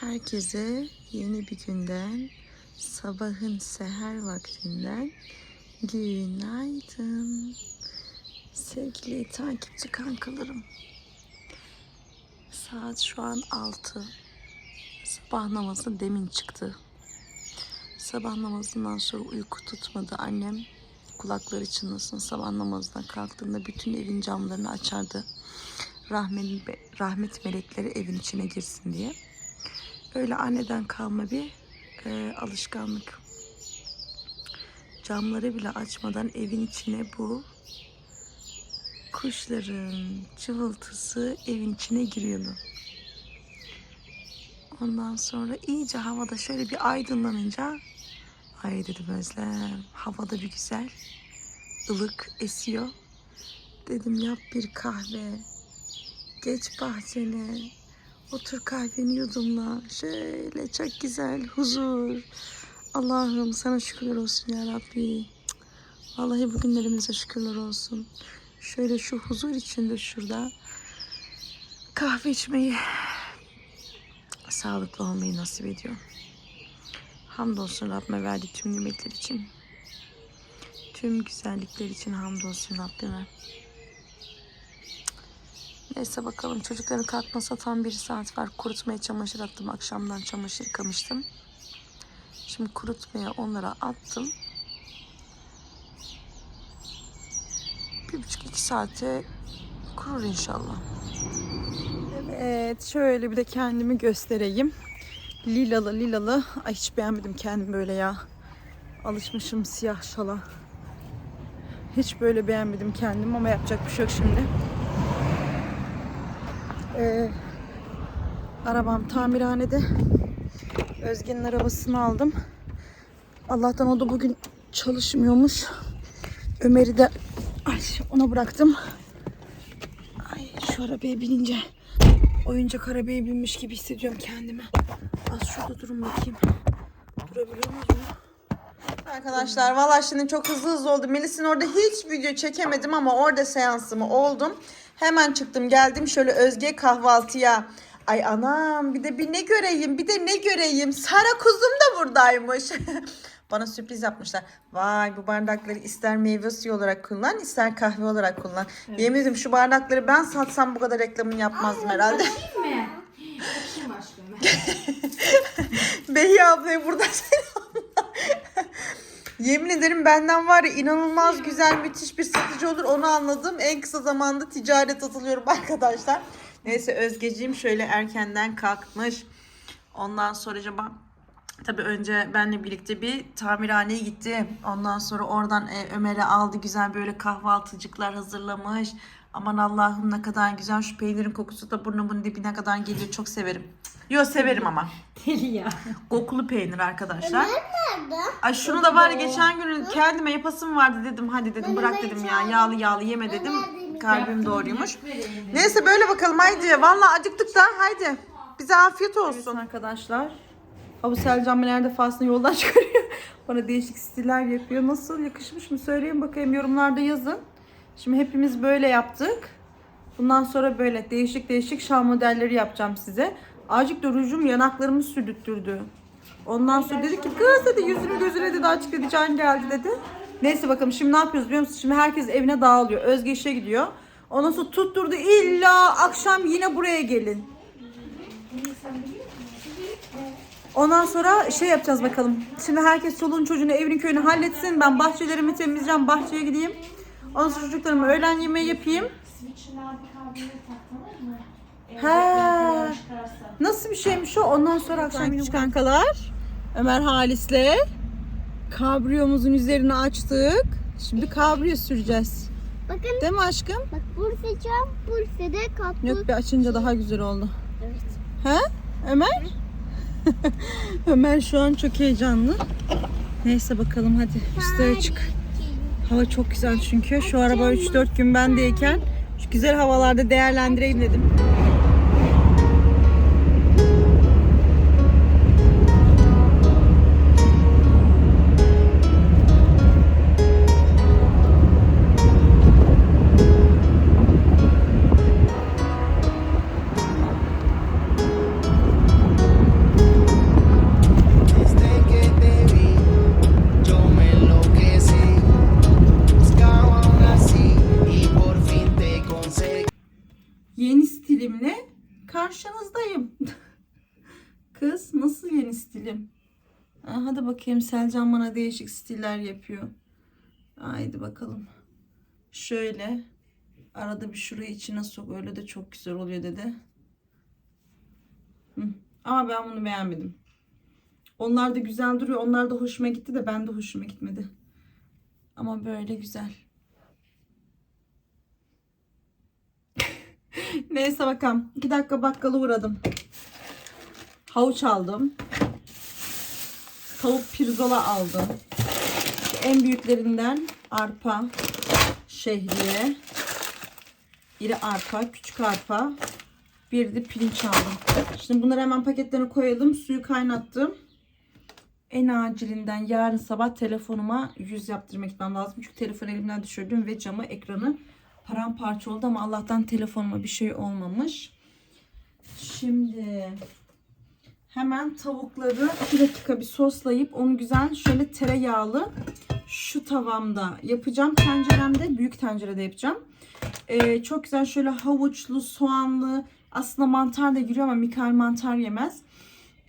Herkese yeni bir günden, sabahın seher vaktinden günaydın. Sevgili takipçi kankalarım. Saat şu an 6. Sabah namazı demin çıktı. Sabah namazından sonra uyku tutmadı annem. Kulakları çınlasın sabah namazından kalktığında bütün evin camlarını açardı. Rahmet, rahmet melekleri evin içine girsin diye. Öyle anneden kalma bir e, alışkanlık. Camları bile açmadan evin içine bu kuşların cıvıltısı evin içine giriyordu. Ondan sonra iyice havada şöyle bir aydınlanınca ay dedim Özlem havada bir güzel ılık esiyor. Dedim yap bir kahve geç bahçene Otur kahveni yudumla. Şöyle çok güzel huzur. Allah'ım sana şükürler olsun ya Rabbi. Vallahi bugünlerimize şükürler olsun. Şöyle şu huzur içinde şurada kahve içmeyi sağlıklı olmayı nasip ediyor. Hamdolsun Rabbime verdiği tüm nimetler için. Tüm güzellikler için hamdolsun Rabbime. Neyse bakalım çocukların kalkmasına tam bir saat var. Kurutmaya çamaşır attım. Akşamdan çamaşır yıkamıştım. Şimdi kurutmaya onlara attım. Bir buçuk iki saate kurur inşallah. Evet şöyle bir de kendimi göstereyim. Lilalı lilalı. Ay hiç beğenmedim kendimi böyle ya. Alışmışım siyah şala. Hiç böyle beğenmedim kendimi ama yapacak bir şey yok şimdi. Ee, arabam tamirhanede. Özge'nin arabasını aldım. Allah'tan o da bugün çalışmıyormuş. Ömer'i de ay, ona bıraktım. Ay şu arabaya binince oyuncak arabaya binmiş gibi hissediyorum kendimi. Az şurada durun bakayım. Durabiliyor muyum? Arkadaşlar valla şimdi çok hızlı hızlı oldu. Melis'in orada hiç video çekemedim ama orada seansımı oldum. Hemen çıktım geldim şöyle Özge kahvaltıya. Ay anam bir de bir ne göreyim bir de ne göreyim. Sara kuzum da buradaymış. Bana sürpriz yapmışlar. Vay bu bardakları ister meyve suyu olarak kullan ister kahve olarak kullan. Yemin ederim şu bardakları ben satsam bu kadar reklamını yapmazdım herhalde. Değil mi? Bakayım aşkım. Behi ablaya burada selamlar. Yemin ederim benden var ya inanılmaz güzel müthiş bir satıcı olur onu anladım. En kısa zamanda ticaret atılıyorum arkadaşlar. Neyse Özgeciğim şöyle erkenden kalkmış. Ondan sonra acaba tabii önce benle birlikte bir tamirhaneye gitti. Ondan sonra oradan e, Ömer'e aldı güzel böyle kahvaltıcıklar hazırlamış. Aman Allah'ım ne kadar güzel şu peynirin kokusu da burnumun dibine kadar geliyor. Çok severim. Yo severim ama. Deli ya. Kokulu peynir arkadaşlar. Ay şunu da var ya geçen gün kendime yapasım vardı dedim. Hadi dedim bırak dedim ya. Yağlı yağlı yeme dedim. Kalbim doğruymuş. Neyse böyle bakalım haydi. Vallahi acıktık da haydi. Bize afiyet olsun. arkadaşlar. Abu Selcan beni her defasında yoldan çıkarıyor. Bana değişik stiller yapıyor. Nasıl yakışmış mı söyleyin bakayım yorumlarda yazın. Şimdi hepimiz böyle yaptık. Bundan sonra böyle değişik değişik şal modelleri yapacağım size. Azıcık da rujum yanaklarımı sürdürttürdü. Ondan sonra dedi ki kız dedi yüzünü gözüne dedi açık dedi can geldi dedi. Neyse bakalım şimdi ne yapıyoruz biliyor musunuz? Şimdi herkes evine dağılıyor. Özge işe gidiyor. Ondan sonra tutturdu illa akşam yine buraya gelin. Ondan sonra şey yapacağız bakalım. Şimdi herkes çoluğun çocuğunu evini köyünü halletsin. Ben bahçelerimi temizleyeceğim. Bahçeye gideyim. Ondan sonra çocuklarıma öğlen yemeği yapayım. He. Nasıl bir şeymiş o? Ondan sonra akşam yine kankalar. Ömer Halis'le kabriyomuzun üzerine açtık. Şimdi kabriyo süreceğiz. Bakın Değil mi aşkım? bak Bursa Çam, Bursa'da kaplı. Yok bir açınca daha güzel oldu. Evet. He? Ömer? Ömer şu an çok heyecanlı. Neyse bakalım hadi üstlere çık. Hava çok güzel çünkü. Şu araba 3-4 gün bendeyken şu güzel havalarda değerlendireyim dedim. Bakayım Selcan bana değişik stiller yapıyor. Haydi bakalım. Şöyle arada bir şurayı içine sok öyle de çok güzel oluyor dedi. Hı. Ama ben bunu beğenmedim. Onlar da güzel duruyor. Onlar da hoşuma gitti de ben de hoşuma gitmedi. Ama böyle güzel. Neyse bakalım. İki dakika bakkala uğradım. Havuç aldım. Tavuk pirzola aldım. En büyüklerinden arpa, şehriye, iri arpa, küçük arpa, bir de pirinç aldım. Şimdi bunları hemen paketlerine koyalım. Suyu kaynattım. En acilinden yarın sabah telefonuma yüz yaptırmak lazım. Çünkü telefonu elimden düşürdüm ve camı ekranı paramparça oldu ama Allah'tan telefonuma bir şey olmamış. Şimdi hemen tavukları 2 dakika bir soslayıp onu güzel şöyle tereyağlı şu tavamda yapacağım. Tenceremde büyük tencerede yapacağım. Ee, çok güzel şöyle havuçlu, soğanlı aslında mantar da giriyor ama Mikael mantar yemez.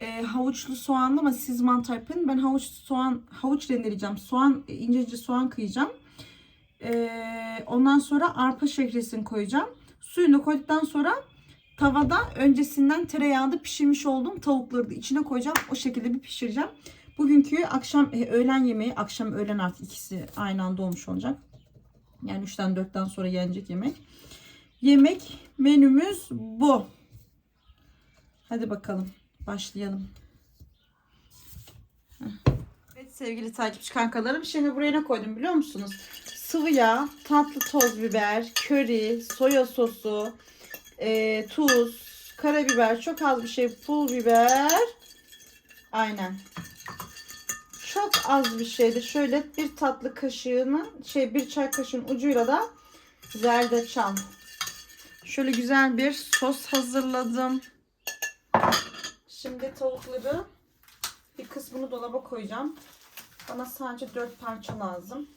Ee, havuçlu soğanlı ama siz mantar yapın. Ben havuç soğan havuç rendeleyeceğim. Soğan ince ince soğan kıyacağım. Ee, ondan sonra arpa şehresini koyacağım. Suyunu koyduktan sonra tavada öncesinden tereyağında pişirmiş olduğum tavukları da içine koyacağım. O şekilde bir pişireceğim. Bugünkü akşam e, öğlen yemeği, akşam öğlen artık ikisi aynı anda olmuş olacak. Yani 3'ten 4'ten sonra yenecek yemek. Yemek menümüz bu. Hadi bakalım başlayalım. Evet sevgili takipçi kankalarım şimdi buraya ne koydum biliyor musunuz? Sıvı yağ, tatlı toz biber, köri, soya sosu, e, tuz, karabiber, çok az bir şey pul biber. Aynen. Çok az bir şeydi. Şöyle bir tatlı kaşığını, şey bir çay kaşığının ucuyla da zerdeçal. Şöyle güzel bir sos hazırladım. Şimdi tavukları bir kısmını dolaba koyacağım. Bana sadece 4 parça lazım.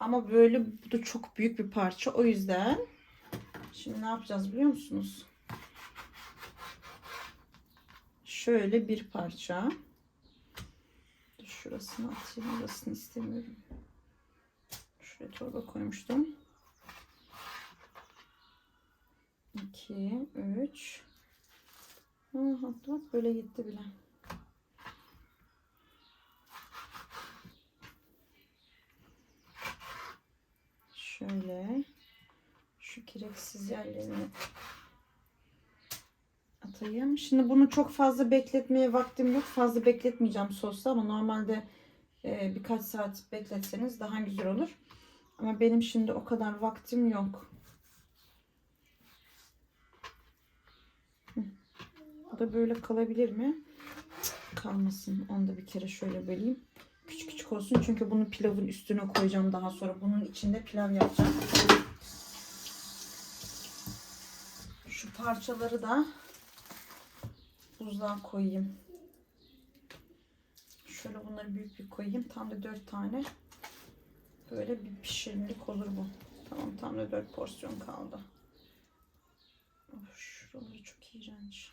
Ama böyle bu da çok büyük bir parça. O yüzden şimdi ne yapacağız biliyor musunuz? Şöyle bir parça. Şurasını atayım. Orasını istemiyorum. Şuraya torba koymuştum. 2, 3. Hatta bak böyle gitti bile. Şöyle şu kireksiz yerlerini atayım. Şimdi bunu çok fazla bekletmeye vaktim yok. Fazla bekletmeyeceğim sosta ama normalde e, birkaç saat bekletseniz daha güzel olur. Ama benim şimdi o kadar vaktim yok. Bu da böyle kalabilir mi? Kalmasın. Onu da bir kere şöyle böleyim. Küçük küçük olsun çünkü bunu pilavın üstüne koyacağım daha sonra. Bunun içinde pilav yapacağım. Şu parçaları da buzluğa koyayım. Şöyle bunları büyük bir koyayım. Tam da 4 tane. Böyle bir pişirimlik olur bu. Tamam tam da 4 porsiyon kaldı. Of, şuraları çok iğrenç.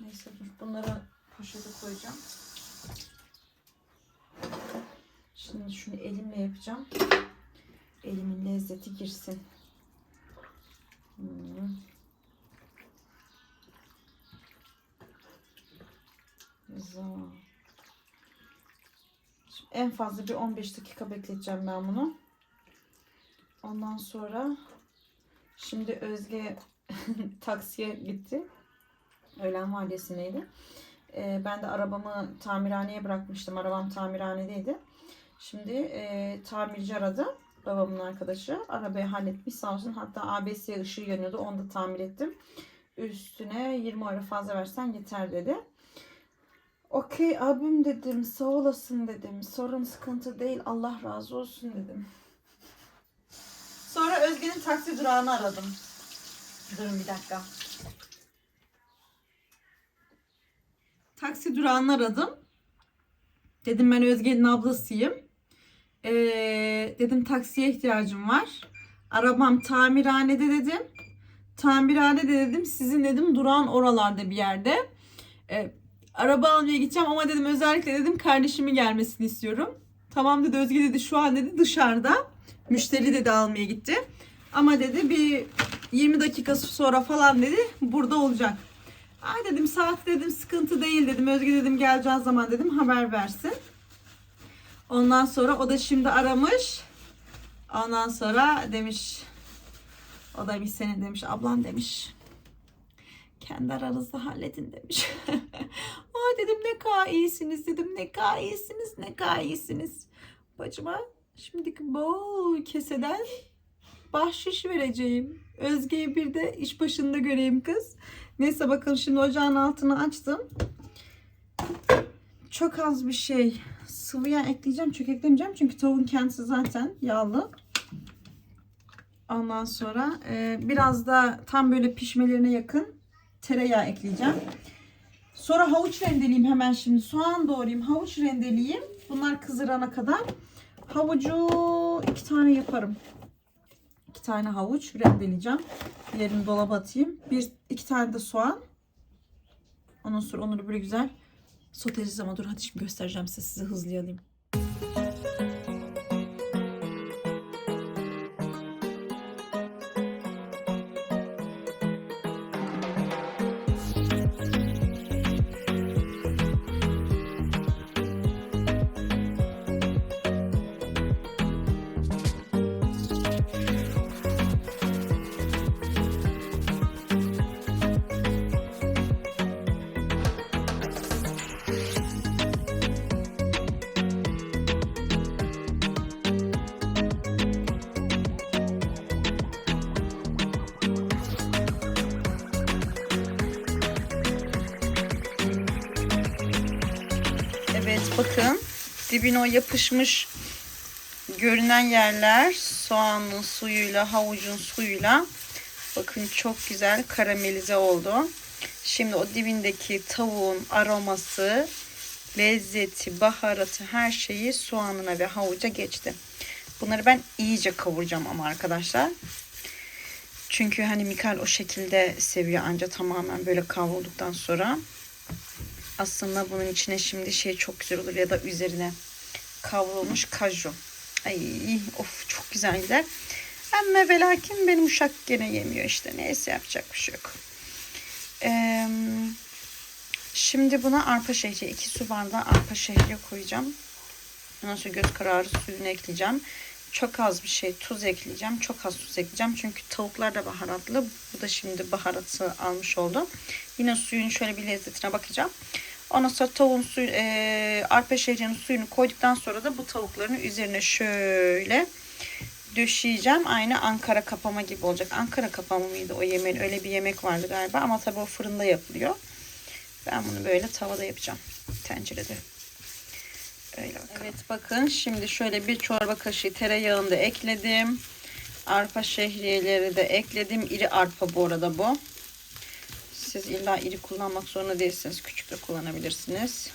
Neyse dur. Bunları poşete koyacağım. Şimdi şunu elimle yapacağım. Elimin lezzeti girsin. En fazla bir 15 dakika bekleteceğim ben bunu. Ondan sonra şimdi Özge taksiye gitti. Öğlen vardiyasındaydı. Ee, ben de arabamı tamirhaneye bırakmıştım. Arabam tamirhanedeydi. Şimdi e, tamirci aradı. Babamın arkadaşı. Arabayı halletmiş sağ olsun. Hatta ABS ışığı yanıyordu. Onu da tamir ettim. Üstüne 20 euro fazla versen yeter dedi. Okey abim dedim. Sağ olasın dedim. Sorun sıkıntı değil. Allah razı olsun dedim. Sonra Özge'nin taksi durağını aradım. Durun bir dakika. Taksi durağını aradım. Dedim ben Özge'nin ablasıyım. Ee, dedim taksiye ihtiyacım var. Arabam tamirhanede dedim. tamirhane de dedim sizin dedim durağın oralarda bir yerde. E, araba almaya gideceğim ama dedim özellikle dedim kardeşimi gelmesini istiyorum. Tamam dedi Özge dedi şu an dedi dışarıda. Müşteri dedi almaya gitti. Ama dedi bir 20 dakikası sonra falan dedi burada olacak. Ay dedim saat dedim sıkıntı değil dedim. Özge dedim geleceğin zaman dedim haber versin. Ondan sonra o da şimdi aramış. Ondan sonra demiş o da bir senin demiş ablan demiş. Kendi aranızda halledin demiş. Aa dedim ne kadar iyisiniz dedim ne kadar iyisiniz ne kadar iyisiniz. Bacıma şimdiki bol keseden bahşiş vereceğim. Özge'yi bir de iş başında göreyim kız. Neyse bakalım şimdi ocağın altını açtım. Çok az bir şey sıvı yağ ekleyeceğim. Çok eklemeyeceğim çünkü tavuğun kendisi zaten yağlı. Ondan sonra e, biraz da tam böyle pişmelerine yakın tereyağı ekleyeceğim. Sonra havuç rendeleyeyim hemen şimdi. Soğan doğrayayım. Havuç rendeleyeyim. Bunlar kızarana kadar. Havucu iki tane yaparım. İki tane havuç rendeleyeceğim. Diğerini dolaba atayım. Bir, iki tane de soğan. Ondan sonra onları böyle güzel soteleyeceğiz ama dur hadi şimdi göstereceğim size. Size hızlı alayım. Dibine o yapışmış görünen yerler soğanın suyuyla havucun suyuyla bakın çok güzel karamelize oldu. Şimdi o dibindeki tavuğun aroması, lezzeti, baharatı her şeyi soğanına ve havuca geçti. Bunları ben iyice kavuracağım ama arkadaşlar. Çünkü hani Mikael o şekilde seviyor anca tamamen böyle kavrulduktan sonra. Aslında bunun içine şimdi şey çok güzel olur ya da üzerine kavrulmuş kaju. Ay of çok güzel gider. Ama ve lakin benim uşak gene yemiyor işte. Neyse yapacak bir şey yok. Ee, şimdi buna arpa şehriye iki su bardağı arpa şehriye koyacağım. Ondan sonra göz kararı suyunu ekleyeceğim. Çok az bir şey tuz ekleyeceğim. Çok az tuz ekleyeceğim. Çünkü tavuklar da baharatlı. Bu da şimdi baharatı almış oldu. Yine suyun şöyle bir lezzetine bakacağım. Ondan sonra tavuğun suyu, e, arpa şehrinin suyunu koyduktan sonra da bu tavukların üzerine şöyle döşeyeceğim. Aynı Ankara kapama gibi olacak. Ankara kapama mıydı o yemeğin? Öyle bir yemek vardı galiba ama tabii o fırında yapılıyor. Ben bunu böyle tavada yapacağım. Tencerede. Öyle bakalım. Evet bakın şimdi şöyle bir çorba kaşığı tereyağını da ekledim. Arpa şehriyeleri de ekledim. İri arpa bu arada bu. Siz illa iri kullanmak zorunda değilsiniz. Küçük de kullanabilirsiniz.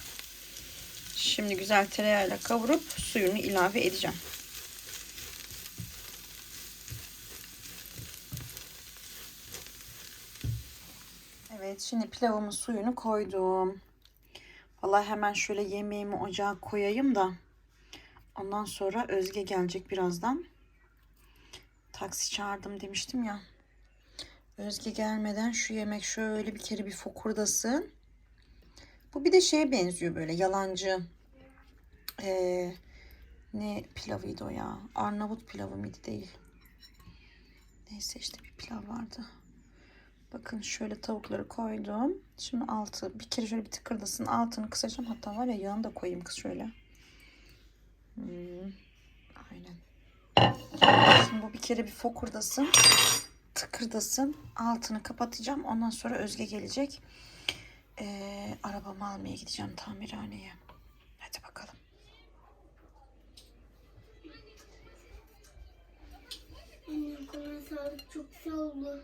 Şimdi güzel tereyağıyla kavurup suyunu ilave edeceğim. Evet şimdi pilavımın suyunu koydum. Vallahi hemen şöyle yemeğimi ocağa koyayım da ondan sonra Özge gelecek birazdan. Taksi çağırdım demiştim ya. Özge gelmeden şu yemek şöyle bir kere bir fokurdasın. Bu bir de şeye benziyor böyle yalancı. Ee, ne pilavıydı o ya? Arnavut pilavı mıydı değil. Neyse işte bir pilav vardı. Bakın şöyle tavukları koydum. Şimdi altı bir kere şöyle bir tıkırdasın. Altını kısacağım. Hatta var ya yağını da koyayım kız şöyle. Hmm, aynen. Şimdi bu bir kere bir fokurdasın. Tıkırdasın. Altını kapatacağım. Ondan sonra Özge gelecek. Ee, arabamı almaya gideceğim tamirhaneye. Hadi bakalım. Anne çok sağ olun.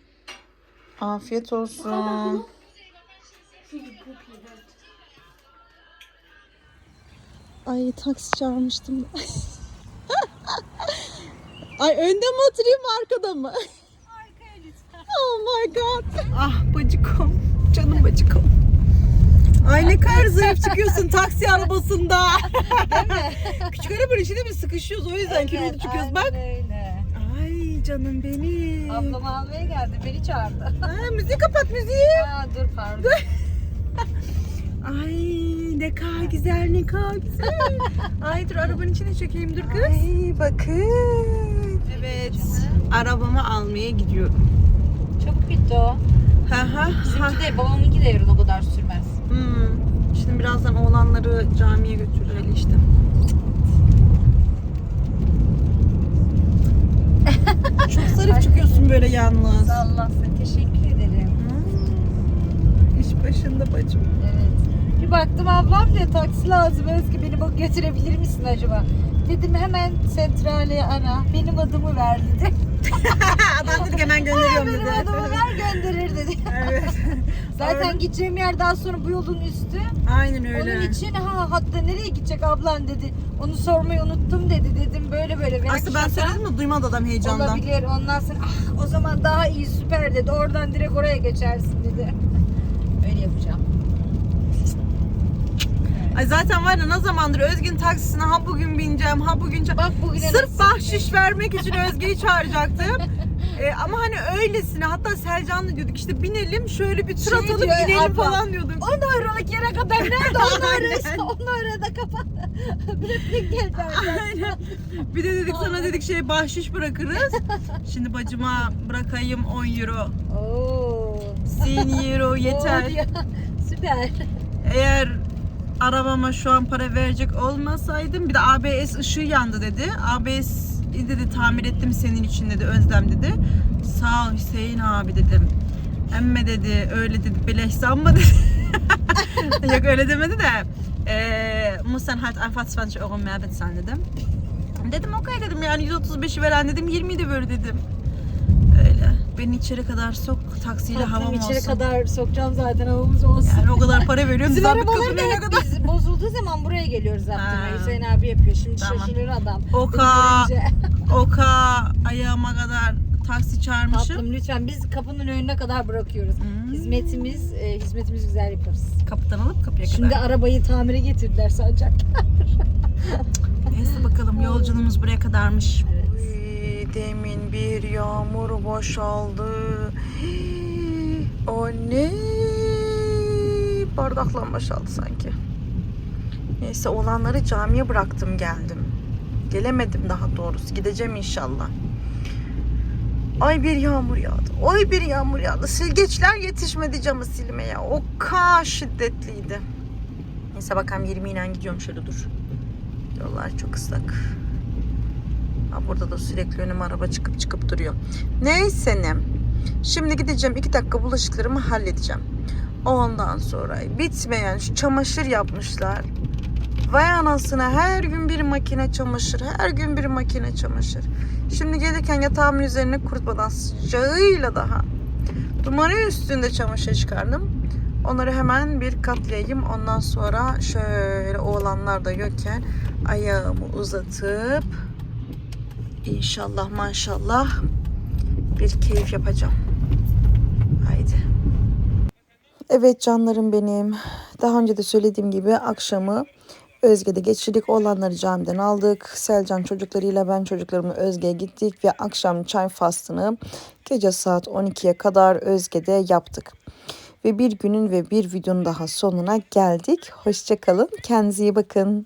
Afiyet olsun. Ay taksi çağırmıştım. Ay önde mi oturayım arkada mı? Arkaya lütfen. Oh my god. Ah bacıkom. Canım bacıkom. Ay ne kadar zayıf çıkıyorsun taksi arabasında. Değil mi? Küçük arabanın içinde mi sıkışıyoruz o yüzden kilolu çıkıyoruz bak. öyle. Canım benim. Ablam almaya geldi. Beni çağırdı. Ay, müziği kapat müziği. Aa, dur pardon. Ay ne kadar güzel ne kadar güzel. Ay dur arabanın içine çekeyim dur kız. Ay bakın. Evet arabamı almaya gidiyorum. Çabuk bitti o. Ha. ha. Bizimki de babamınki de yarın o kadar sürmez. Hmm. Şimdi birazdan oğlanları camiye götürür işte. Çok zarif çıkıyorsun böyle yalnız. Allah seni teşekkür ederim. Hmm. İş başında bacım. Evet. Bir baktım ablam diyor taksi lazım Özgü beni bak götürebilir misin acaba? Dedim hemen sentrale ara. Benim adımı ver dedi. Adam dedi ki hemen gönderiyorum Benim dedi. adımı ver gönderir dedi. evet. Zaten gideceğim yer daha sonra bu yolun üstü. Aynen öyle. Onun için ha hatta nereye gidecek ablan dedi. Onu sormayı unuttum dedi. Dedim böyle böyle. Belki Aslında ben söyledim de duymadı adam heyecandan. Olabilir. Ondan sonra ah o zaman daha iyi süper dedi. Oradan direkt oraya geçersin dedi. Öyle yapacağım. Ay zaten var ya ne zamandır Özgün taksisine ha bugün bineceğim ha bugün Bak bugüne Sırf nasip. bahşiş vermek için Özge'yi çağıracaktım. Ee, ama hani öylesine hatta Selcan'la diyorduk işte binelim şöyle bir tur Şey atalım diyor, inelim abla, falan diyorduk. 10 euroluk yere kadar nerede 10 Aynen. euroysa 10 euro da kapat. Replik gel Aynen. Bir de dedik sana dedik şey bahşiş bırakırız. Şimdi bacıma bırakayım 10 euro. Oo. 10 euro yeter. Süper. Eğer arabama şu an para verecek olmasaydım bir de ABS ışığı yandı dedi. ABS dedi tamir ettim senin için dedi Özlem dedi. Sağ ol Hüseyin abi dedim. Emme dedi öyle dedi beleş sanma dedi. Yok öyle demedi de. Eee Musen halt einfach 20 euro mehr bezahlen dedim. Dedim okey dedim yani 135'i veren dedim 20'yi de böyle dedim. Öyle. Beni içeri kadar sok taksiyle Tatlım havam içeri olsun. kadar sokacağım zaten havamız olsun. Yani o kadar para veriyorum. Bizim zahmet arabalar kapının da hep kadar. biz bozulduğu zaman buraya geliyoruz yaptırmaya. Hüseyin abi yapıyor. Şimdi Tamam. şaşırır adam. Oka. Oka ayağıma kadar taksi çağırmışım. Tatlım lütfen biz kapının önüne kadar bırakıyoruz. Hmm. Hizmetimiz e, hizmetimiz güzel yaparız. Kapıdan alıp kapıya Şimdi kadar. arabayı tamire getirdiler sancak. Neyse bakalım yolculuğumuz buraya kadarmış. Evet. Uy, demin bir yağmur boşaldı. Hii, O ne? Bardakla boşaldı sanki. Neyse olanları camiye bıraktım geldim. Gelemedim daha doğrusu. Gideceğim inşallah. Ay bir yağmur yağdı. Oy bir yağmur yağdı. Silgeçler yetişmedi camı silmeye. O kadar şiddetliydi. Neyse bakalım 20 ile gidiyorum şöyle dur. Yollar çok ıslak. Ha, burada da sürekli önüme araba çıkıp çıkıp duruyor. Neyse ne. Şimdi gideceğim iki dakika bulaşıklarımı halledeceğim. Ondan sonra bitmeyen şu çamaşır yapmışlar. Vay anasına her gün bir makine çamaşır. Her gün bir makine çamaşır. Şimdi gelirken yatağımın üzerine kurutmadan sıcağıyla daha. Dumanı üstünde çamaşır çıkardım. Onları hemen bir katlayayım. Ondan sonra şöyle oğlanlar da yokken ayağımı uzatıp inşallah maşallah bir keyif yapacağım. Haydi. Evet canlarım benim. Daha önce de söylediğim gibi akşamı Özge'de geçirdik. Oğlanları camiden aldık. Selcan çocuklarıyla ben çocuklarımı Özge'ye gittik ve akşam çay faslını gece saat 12'ye kadar Özge'de yaptık. Ve bir günün ve bir videonun daha sonuna geldik. Hoşçakalın. Kendinize iyi bakın.